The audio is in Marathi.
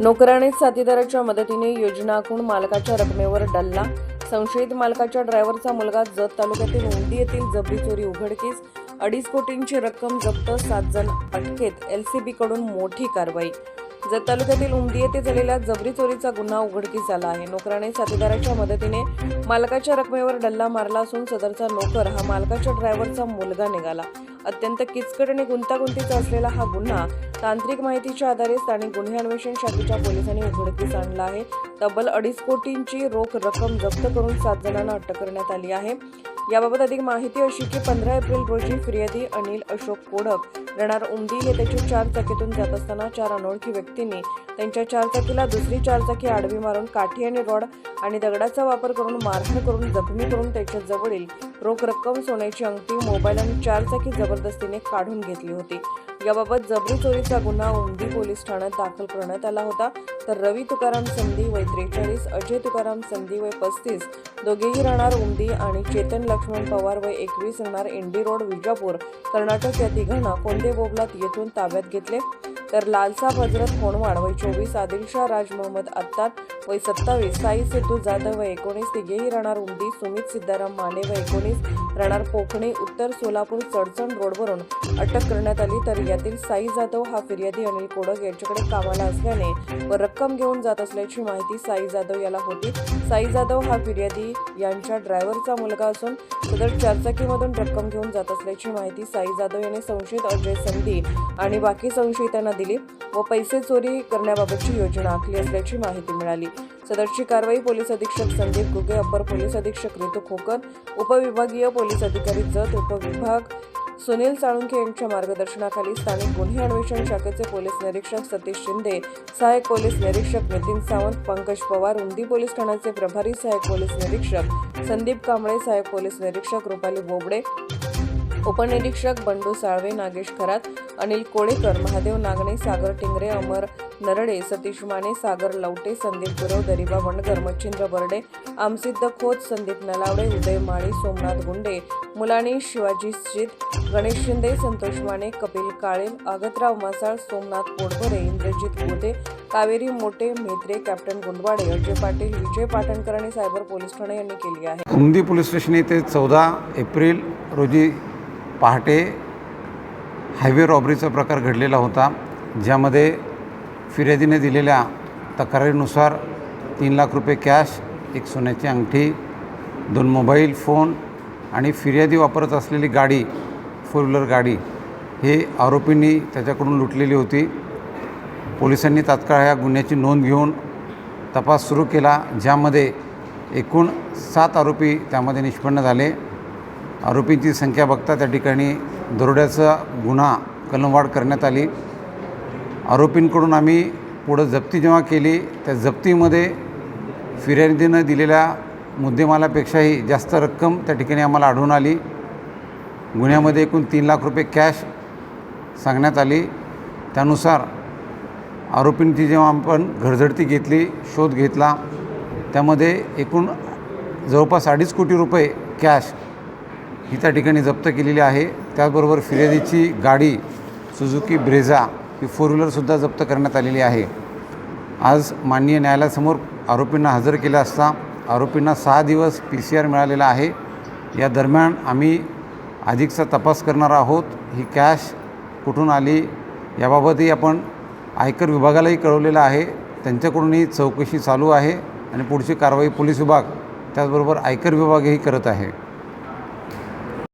नोकराने साथीदाराच्या मदतीने योजना आखून मालकाच्या रकमेवर डल्ला. संशयित मालकाच्या ड्रायव्हरचा मुलगा जत तालुक्यातील उंडी येथील जबरी चोरी उघडकीस अडीच कोटींची रक्कम जप्त सात जण अटकेत. एलसीबी कडून मोठी कारवाई. जत तालुक्यातील उमदी येथे झालेल्या जबरी चोरीचा गुन्हा उघडकीस आला आहे. नोकराने साथीदाराच्या मदतीने मालकाच्या रकमेवर डल्ला मारला असून सदरचा नोकर हा मालकाच्या ड्रायव्हरचा मुलगा निघाला. अत्यंत किचकट आणि गुंतागुंतीचा असलेला हा गुन्हा तांत्रिक माहितीच्या आधारे स्थानिक गुन्हे अन्वेषण शाखेच्या पोलिसांनी उघडकीस आणला आहे तब्बल अडीच कोटींची रोख रक्कम जप्त करून सात जणांना अटक करण्यात आली आहे. याबाबत अधिक माहिती अशी की पंधरा एप्रिल रोजी फिर्यादी अनिल अशोक कोडक राहणार उमदी हे त्याच्या चार चाकीतून जात असताना चार अनोळखी व्यक्तींनी त्यांच्या चारचाकीला दुसरी चारचाकी आडवी मारून काठी आणि रॉड आणि दगडाचा वापर करून मारहाण करून जखमी करून त्याच्या जवळील रोख रक्कम सोन्याची अंगठी मोबाईल आणि चारचाकी जबरदस्तीने काढून घेतली होती. याबाबत जबरी चोरीचा गुन्हा उमदी पोलीस ठाण्यात दाखल करण्यात आला होता. तर रवी तुकाराम संधी वय त्रेचाळीस अजय तुकाराम संधी वय पस्तीस दोघेही राहणार उमदी आणि चेतन लक्ष्मण पवार वय एकवीस राहणार इंडी रोड विजापूर. कर्नाटक या तिघांना कोंडे बोबलात येथून ताब्यात घेतले. तर लालसा हजरत होणवाड वय चोवीस आदिलशाह राज मोहम्मद अत्तार वय सत्तावीस साई सिद्धू जाधव वय एकोणीस तिघेही राहणार उमदी सुमित सिद्धाराम माने वय एकोणीस राहणार पोखणे उत्तर सोलापूर चडचण रोडवरून अटक करण्यात आली. तर यातील साई जाधव हा फिर्यादी अनिल कोडक यांच्याकडे कामाला असल्याने व रक्कम घेऊन जात असल्याची माहिती साई जाधव याला होती. साई जाधव हा फिर्यादी यांच्या ड्रायव्हरचा मुलगा असून सदर चारचाकीमधून रक्कम घेऊन जात असल्याची माहिती साई जाधव यांनी संशयित अजय संधी आणि बाकी संशयितांना दिली व पैसे चोरी करण्याबाबतची योजना आखली असल्याची माहिती मिळाली. सदरची कारवाई पोलीस अधीक्षक संदीप गुगे अपर पोलीस अधीक्षक रितू खोकर उपविभागीय पोलीस अधिकारी जत उपविभाग सुनील साळुंखे यांच्या मार्गदर्शनाखाली स्थानिक गुन्हे अन्वेषण शाखेचे पोलीस निरीक्षक सतीश शिंदे सहाय्यक पोलीस निरीक्षक नितीन सावंत पंकज पवार उंदी पोलीस ठाण्याचे प्रभारी सहाय्यक पोलीस निरीक्षक संदीप कांबळे सहाय्यक पोलीस निरीक्षक रुपाली बोबडे उपनिरीक्षक बंडू साळवे नागेश खरात अनिल कोळेकर महादेव नागणे सागर टिंगरे अमर नरडे सतीश माने सागर लवटे संदीप गुरव दरिबा वणकर मच्छिंद्र बर्डे आमसिद्ध खोत संदीप नलावडे उदय माळी सोमनाथ गुंडे मुलानी शिवाजी शित गणेश शिंदे संतोष माने कपिल काळे आगतराव मासाळ सोमनाथ पोटभरे इंद्रजित गोदे कावेरी मोटे मेत्रे कॅप्टन गुंडवाडे अजय पाटील विजय पाटणकर आणि सायबर पोलीस ठाणे यांनी केली आहे. हुंदी पोलीस स्टेशन येथे चौदा एप्रिल रोजी पहाटे हायवे रॉबरीचा प्रकार घडलेला होता ज्यामध्ये फिर्यादीने दिलेल्या तक्रारीनुसार तीन लाख रुपये कॅश एक सोन्याची अंगठी दोन मोबाईल फोन आणि फिर्यादी वापरत असलेली गाडी फोर व्हीलर गाडी हे आरोपींनी त्याच्याकडून लुटलेली होती. पोलिसांनी तात्काळ या गुन्ह्याची नोंद घेऊन तपास सुरू केला ज्यामध्ये एकूण सात आरोपी त्यामध्ये निष्पन्न झाले. आरोपींची संख्या बघता त्या ठिकाणी दरोड्याचा गुन्हा कलमवाढ करण्यात आली. आरोपींकडून आम्ही पुढं जप्ती जेव्हा केली त्या जप्तीमध्ये फिर्यादीनं दिलेल्या मुद्देमालापेक्षाही जास्त रक्कम त्या ठिकाणी आम्हाला आढळून आली. गुन्ह्यामध्ये एकूण तीन लाख रुपये कॅश सांगण्यात आली. त्यानुसार आरोपींची जेव्हा आपण घरझडती घेतली शोध घेतला त्यामध्ये एकूण जवळपास अडीच कोटी रुपये कॅश ही त्या ठिकाणी जप्त केलेली आहे. त्याचबरोबर फिर्यादीची गाडी सुझुकी ब्रेझा ही फोर व्हीलरसुद्धा जप्त करण्यात आलेली आहे. आज माननीय न्यायालयासमोर आरोपींना हजर केले असता आरोपींना सहा दिवस पी सी आर मिळालेला आहे. या दरम्यान आम्ही अधिकचा तपास करणार आहोत. ही कॅश कुठून आली याबाबतही आपण आयकर विभागालाही कळवलेलं आहे. त्यांच्याकडूनही चौकशी चालू आहे आणि पुढची कारवाई पोलीस विभाग त्याचबरोबर आयकर विभागही करत आहे.